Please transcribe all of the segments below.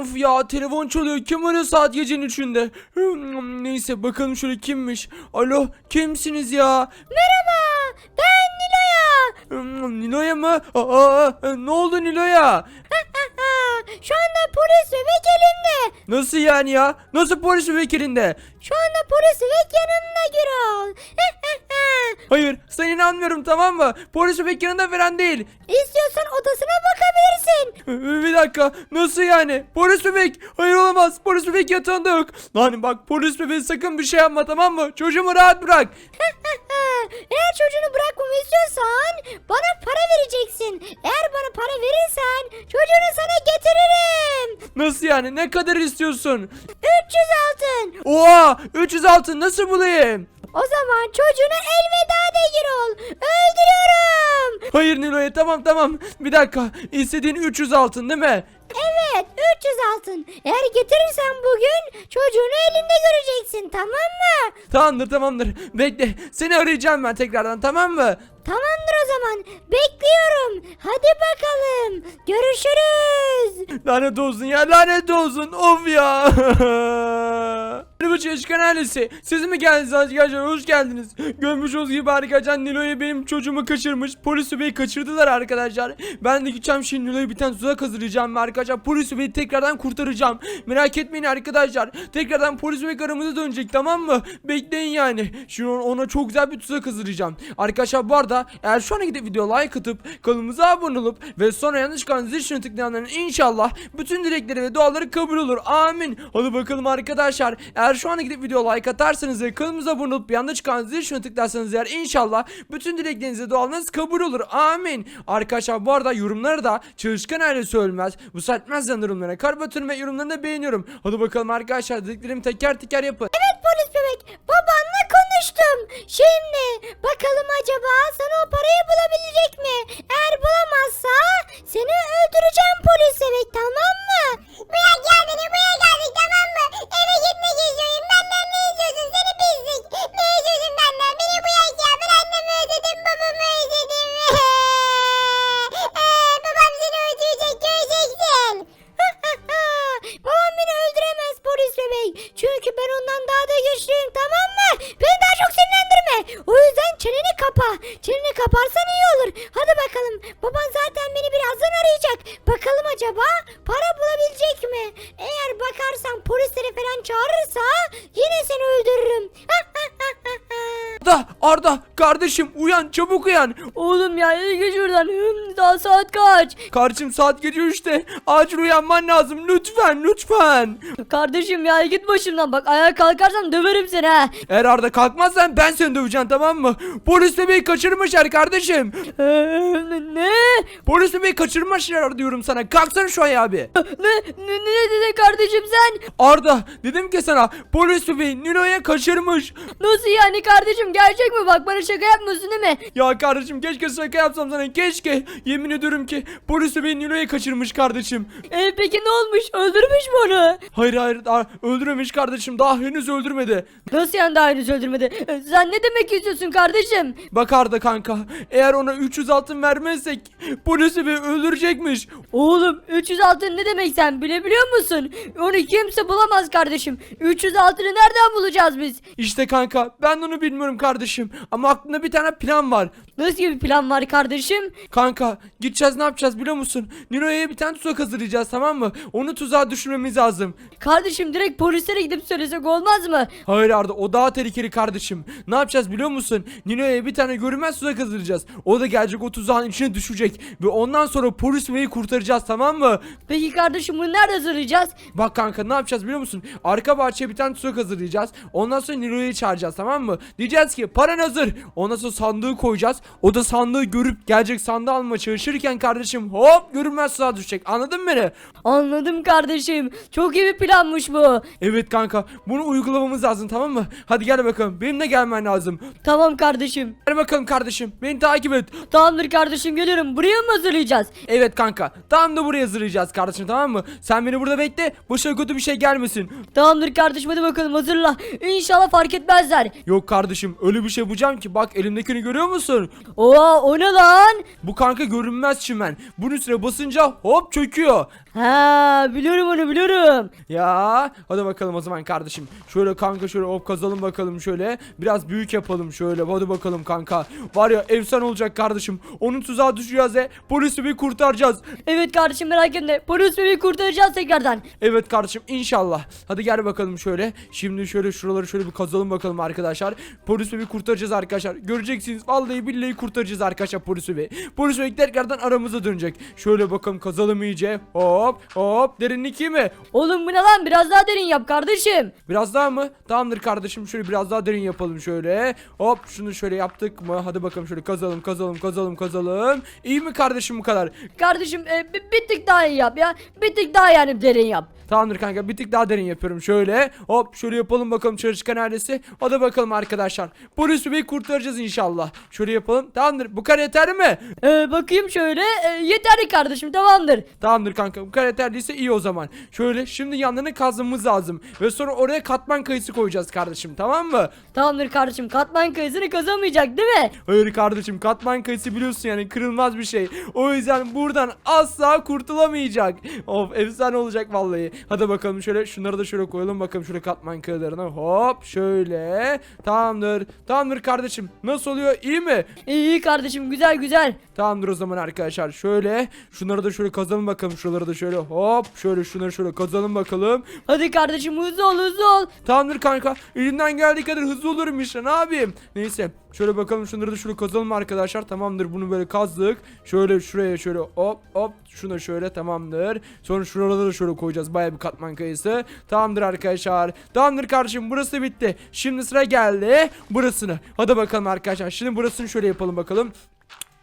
Of ya telefon çalıyor. Kim arıyor saat gecenin üçünde? Neyse bakalım şöyle kimmiş. Alo kimsiniz ya? Merhaba ben Nilo'ya. Nilo'ya mı? Aa, ne oldu Nilo'ya? Şu anda polis bebek elimde. Nasıl yani ya? Nasıl polis vekilinde? Şu anda polis bebek yanımda Gürol. Hayır sen inanmıyorum tamam mı? Polis bebek yanında falan değil. İstiyorsan odasına bakabilirsin. Bir dakika nasıl yani? Polis bebek. Hayır olamaz. Polis bebek yatağında yok. Lan bak polis bebek sakın bir şey yapma tamam mı? Çocuğumu rahat bırak. Eğer çocuğunu bırakmamı istiyorsan bana para vereceksin. Eğer bana para verirsen çocuğunu sana getiririm. Nasıl yani? Ne kadar istiyorsun? 300 altın. Oha! 300 altın nasıl bulayım? O zaman çocuğuna elveda de Gürol. Öldürüyorum. Hayır Nilo'ya tamam tamam. Bir dakika. İstediğin 300 altın değil mi? Evet 300 altın. Eğer getirirsen bugün çocuğunu elinde göreceksin tamam mı? Tamamdır tamamdır. Bekle. Seni arayacağım ben tekrardan tamam mı? Tamamdır o zaman. Bekliyorum. Hadi bakalım. Görüşürüz. Lanet olsun ya lanet olsun. Of ya. Çalışkan ailesi. Siz mi geldiniz arkadaşlar? Hoş geldiniz. Görmüş olduğunuz gibi arkadaşlar Nilo'ya benim çocuğumu kaçırmış. Polis beyi kaçırdılar arkadaşlar. Ben de gideceğim şimdi Nilo'ya bir tane tuzak hazırlayacağım arkadaşlar. Polis beyi tekrardan kurtaracağım. Merak etmeyin arkadaşlar. Tekrardan polis bey aramıza dönecek tamam mı? Bekleyin yani. Şimdi ona çok güzel bir tuzak hazırlayacağım. Arkadaşlar bu arada eğer şu ana gidip video like atıp kanalımıza abone olup ve sonra yanlış çıkan zil tuşuna tıklayanların inşallah bütün dilekleri ve duaları kabul olur. Amin. Hadi bakalım arkadaşlar. Eğer şu ana gidip video like atarsanız ve kanalımıza abone olup yanda çıkan zil tuşuna tıklarsanız eğer inşallah bütün dilekleriniz ve dualarınız kabul olur. Amin. Arkadaşlar bu arada yorumları da çalışkan ailesi ölmez. Bu saatmez yorumlara kalp atıyorum ve yorumlarını da beğeniyorum. Hadi bakalım arkadaşlar dediklerimi teker teker yapın. Evet polis bebek. Babanla konuştum. Şimdi bakalım acaba sana o parayı bulabilecek mi? Eğer bulamazsa seni öldüreceğim polis bebek tamam mı? Buraya gel kapa. Çeneni kaparsan iyi olur. Hadi bakalım. Baban zaten beni birazdan arayacak. Bakalım acaba para bulabilecek mi? Eğer bakarsan polisleri falan çağırırsa yine seni öldürürüm. Kardeşim uyan çabuk uyan. Oğlum ya iyi geç şuradan. Hım, Daha saat kaç? Kardeşim saat gece 3'te. Acil uyanman lazım lütfen lütfen. Kardeşim ya git başımdan bak ayağa kalkarsan döverim seni ha. Eğer Arda kalkmazsan ben seni döveceğim tamam mı? Polis bebeği kaçırmışlar kardeşim. Ee, ne? Polis bebeği kaçırmışlar diyorum sana. Kalksana şu ayağa abi. Ne? Ne, ne dedin kardeşim sen? Arda dedim ki sana polis bebeği Nilo'ya kaçırmış. Nasıl yani kardeşim gerçek mi? Bak bana şaka yapmıyorsun değil mi? Ya kardeşim keşke şaka yapsam sana keşke. Yemin ediyorum ki polis bebeği Nilo'ya kaçırmış kardeşim. Ee, peki ne olmuş? Öldürmüş mü onu? Hayır hayır daha öldürememiş kardeşim daha henüz öldürmedi. Nasıl yani daha henüz öldürmedi? Ee, Sen ne demek istiyorsun kardeşim? Bak Arda kanka eğer ona 300 altın vermezsek polis bebeği öldürecekmiş. Oğlum 300 altın ne demek sen bilebiliyor musun? Onu kimse bulamaz kardeşim. 300 altını nereden bulacağız biz? İşte kanka ben de onu bilmiyorum kardeşim ama aklımda bir tane plan var. Nasıl bir plan var kardeşim? Kanka gideceğiz ne yapacağız biliyor musun? Nilo'ya bir tane tuzak hazırlayacağız tamam mı? Onu tuzağa düşürmemiz lazım. Kardeşim direkt polislere gidip söylesek olmaz mı? Hayır Arda o daha tehlikeli kardeşim. Ne yapacağız biliyor musun? Nilo'ya bir tane görünmez tuzak hazırlayacağız. O da gelecek o tuzağın içine düşecek. Ve ondan sonra polis beyi kurtaracağız tamam mı? Peki kardeşim bunu nerede hazırlayacağız? Bak kanka ne yapacağız biliyor musun? Arka bahçeye bir tane tuzak hazırlayacağız. Ondan sonra Nilo'yu çağıracağız tamam mı? Diyeceğiz ki paran hazır. Ondan sonra sandığı koyacağız. O da sandığı görüp gelecek sandığı almaya çalışırken kardeşim hop görünmez tuzağa düşecek. Anladın mı beni? Anladım kardeşim. Çok iyi bir planmış bu. Evet kanka bunu uygulamamız lazım tamam mı? Hadi gel bakalım benimle gelmen lazım. Tamam kardeşim. Gel bakalım kardeşim beni takip et. Tamamdır kardeşim geliyorum. Buraya mı hazırlayacağız? Evet kanka tam da buraya hazırlayacağız kardeşim tamam mı? Sen beni burada bekle başına kötü bir şey gelmesin. Tamamdır kardeşim hadi bakalım hazırla. İnşallah fark etmezler. Yok kardeşim öyle bir şey yapacağım ki bak elimdekini görüyor musun? Oo o ne lan? Bu kanka görünmez çimen. Bunun üstüne basınca hop çöküyor. Ha biliyorum onu biliyorum. Ya hadi bakalım o zaman kardeşim. Şöyle kanka şöyle hop kazalım bakalım şöyle. Biraz büyük yapalım şöyle. Hadi bakalım kanka. Var ya efsane olacak kardeşim. Onun tuzağa düşeceğiz ve polisi bir kurtaracağız. Evet kardeşim merak etme. Polis bebeği kurtaracağız tekrardan. Evet kardeşim inşallah. Hadi gel bakalım şöyle. Şimdi şöyle şuraları şöyle bir kazalım bakalım arkadaşlar. Polis bebeği kurtaracağız arkadaşlar. Göreceksiniz vallahi billahi kurtaracağız arkadaşlar polis bebeği. Polis tekrardan aramıza dönecek. Şöyle bakalım kazalım iyice. Hop hop derinlik iyi mi? Oğlum bu ne lan biraz daha derin yap kardeşim. Biraz daha mı? Tamamdır kardeşim. Şöyle biraz daha derin yapalım şöyle. Hop şunu şöyle yaptık mı? Hadi bakalım şöyle kazalım kazalım kazalım kazalım. İyi mi kardeşim bu kadar? Kardeşim e, bir, bir tık daha iyi yap ya. Bir tık daha yani derin yap. Tamamdır kanka bir tık daha derin yapıyorum şöyle. Hop şöyle yapalım bakalım çalışkan ailesi. Hadi bakalım arkadaşlar. Polis bebeği kurtaracağız inşallah. Şöyle yapalım. Tamamdır. Bu kadar yeterli mi? E, bakayım şöyle. E, yeterli kardeşim tamamdır. Tamamdır kanka. Bu kadar yeterliyse iyi o zaman. Şöyle şimdi yanlarını kazmamız lazım. Ve sonra oraya katman kayısı koyacağız kardeşim. Tamam mı? Tamamdır kardeşim katman kayısını kazamayacak değil mi? Hayır kardeşim katman kayısı biliyorsun yani kırılmaz bir şey. O yüzden buradan asla kurtulamayacak. Of efsane olacak vallahi. Hadi bakalım şöyle şunları da şöyle koyalım bakalım şöyle katman kayılarına. Hop şöyle. Tamamdır. Tamamdır kardeşim. Nasıl oluyor? İyi mi? İyi iyi kardeşim güzel güzel. Tamamdır o zaman arkadaşlar. Şöyle şunları da şöyle kazalım bakalım. Şuraları da şöyle hop şöyle şunları şöyle kazalım bakalım. Hadi kardeşim hızlı ol hızlı ol. Tamamdır kanka. Elimden geldiği kadar hızlı olurum işte. Ne yapayım? Neyse. Şöyle bakalım şunları da şöyle kazalım arkadaşlar. Tamamdır. Bunu böyle kazdık. Şöyle şuraya şöyle hop hop. Şuna şöyle tamamdır. Sonra şuralara da şöyle koyacağız. Bayağı bir katman kayısı. Tamamdır arkadaşlar. Tamamdır kardeşim. Burası bitti. Şimdi sıra geldi. Burasını. Hadi bakalım arkadaşlar. Şimdi burasını şöyle yapalım bakalım.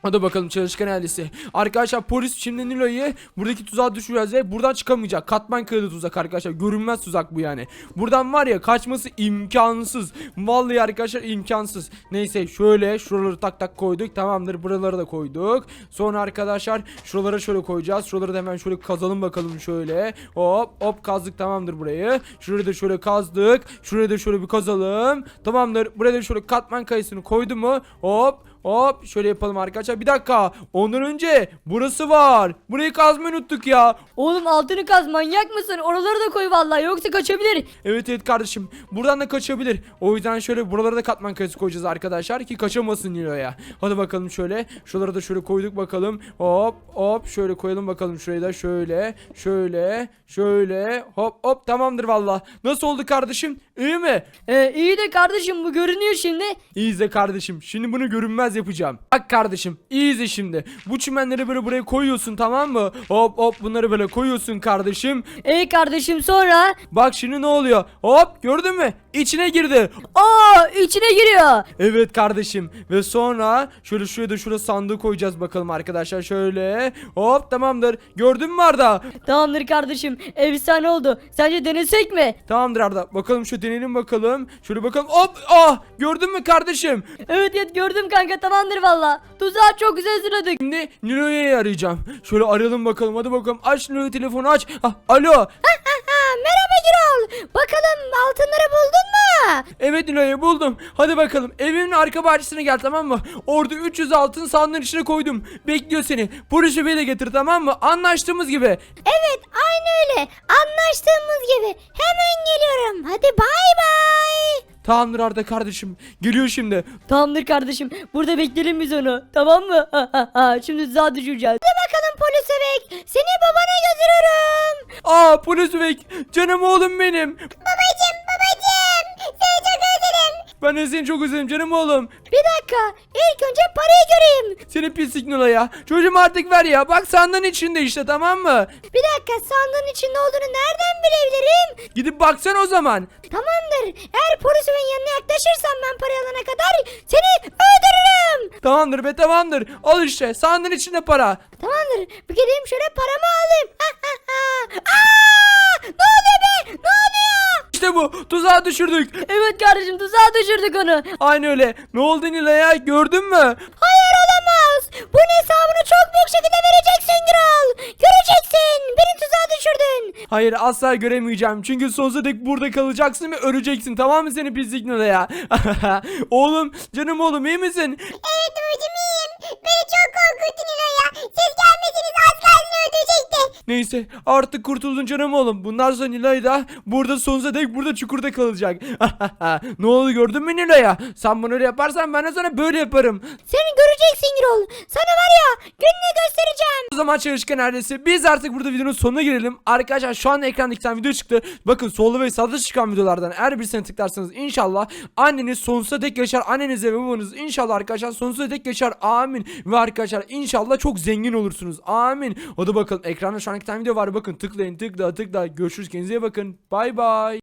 Hadi bakalım çalışkan ailesi. Arkadaşlar polis şimdi Nilo'yu buradaki tuzağa düşüreceğiz ve buradan çıkamayacak. Katman kırılı tuzak arkadaşlar. Görünmez tuzak bu yani. Buradan var ya kaçması imkansız. Vallahi arkadaşlar imkansız. Neyse şöyle şuraları tak tak koyduk. Tamamdır buraları da koyduk. Sonra arkadaşlar şuralara şöyle koyacağız. Şuraları da hemen şöyle kazalım bakalım şöyle. Hop hop kazdık tamamdır burayı. Şurayı da şöyle kazdık. Şurayı da şöyle bir kazalım. Tamamdır. Buraya da şöyle katman kayısını koydu mu? Hop Hop şöyle yapalım arkadaşlar. Bir dakika. Ondan önce burası var. Burayı kazmayı unuttuk ya. Oğlum altını kaz manyak mısın? Oraları da koy vallahi yoksa kaçabilir. Evet evet kardeşim. Buradan da kaçabilir. O yüzden şöyle buralara da katman kayısı koyacağız arkadaşlar ki kaçamasın Nilo'ya. Hadi bakalım şöyle. Şuraları da şöyle koyduk bakalım. Hop hop şöyle koyalım bakalım şurayı da şöyle. Şöyle. Şöyle. Hop hop tamamdır valla. Nasıl oldu kardeşim? İyi mi? Ee, iyi de kardeşim bu görünüyor şimdi. İyi izle kardeşim. Şimdi bunu görünmez yapacağım. Bak kardeşim iyi izle şimdi. Bu çimenleri böyle buraya koyuyorsun tamam mı? Hop hop bunları böyle koyuyorsun kardeşim. Ey kardeşim sonra. Bak şimdi ne oluyor? Hop gördün mü? İçine girdi. Aa içine giriyor. Evet kardeşim. Ve sonra şöyle şuraya da şuraya sandığı koyacağız bakalım arkadaşlar. Şöyle. Hop tamamdır. Gördün mü Arda? Tamamdır kardeşim efsane oldu. Sence denesek mi? Tamamdır Arda. Bakalım şu deneyelim bakalım. Şöyle bakalım. Hop. Ah gördün mü kardeşim? Evet evet gördüm kanka tamamdır valla. Tuzağı çok güzel sıraladık. Şimdi Nilo'yu arayacağım. Şöyle arayalım bakalım. Hadi bakalım. Aç Nilo'yu telefonu aç. Ah, alo. Merhaba Gürol. Bakalım altınları buldun? Evet Nilo'yu buldum. Hadi bakalım. Evimin arka bahçesine gel tamam mı? Orada 300 altın sandığın içine koydum. Bekliyor seni. Polis bebeği de getir tamam mı? Anlaştığımız gibi. Evet aynı öyle. Anlaştığımız gibi. Hemen geliyorum. Hadi bay bay. Tamamdır Arda kardeşim. Geliyor şimdi. Tamamdır kardeşim burada bekleyelim biz onu tamam mı? Şimdi tuzağa düşüreceğiz. Hadi bakalım polis bebek. Seni babana götürüyorum. Aa polis bebek. Canım oğlum benim. Babacım Ben de seni çok özledim canım oğlum. Bir dakika. İlk önce parayı göreyim. Seni pislik Nula ya. Çocuğum artık ver ya. Bak sandığın içinde işte tamam mı? Bir dakika sandığın içinde olduğunu nereden bilebilirim? Gidip baksan o zaman. Tamamdır. Eğer polisin yanına yaklaşırsan ben parayı alana kadar seni öldürürüm. Tamamdır be tamamdır. Al işte sandığın içinde para. Tamamdır. Bir gideyim şöyle paramı alayım. Aa! Ne oluyor be? Ne oluyor? İşte bu. Tuzağa düşürdük. Evet kardeşim tuzağa düşürdük onu. Aynı öyle. Ne oldu Nila ya? Gördün mü? Hayır olamaz. Bunun hesabını çok büyük şekilde vereceksin Gürol. Göreceksin. Beni tuzağa düşürdün. Hayır asla göremeyeceğim. Çünkü sonsuza dek burada kalacaksın ve öleceksin. Tamam mı seni pislik ya? oğlum canım oğlum iyi misin? Evet Neyse artık kurtuldun canım oğlum. Bundan sonra Nilay da burada sonsuza dek burada çukurda kalacak. ne oldu gördün mü Nilay'a? Sen bunu öyle yaparsan ben de sana böyle yaparım. Seni göreceksin Gürol. Sana var ya gününü göstereceğim. O zaman çalışkan ailesi biz artık burada videonun sonuna gelelim. Arkadaşlar şu an ekranda iki tane video çıktı. Bakın solda ve sağda çıkan videolardan eğer birisine tıklarsanız inşallah anneniz sonsuza dek yaşar. Annenize ve babanız inşallah arkadaşlar sonsuza dek yaşar. Amin. Ve arkadaşlar inşallah çok zengin olursunuz. Amin. Hadi bakalım ekranda şu an tane video var. Bakın tıklayın tıkla tıkla. Görüşürüz kendinize iyi bakın. Bay bay.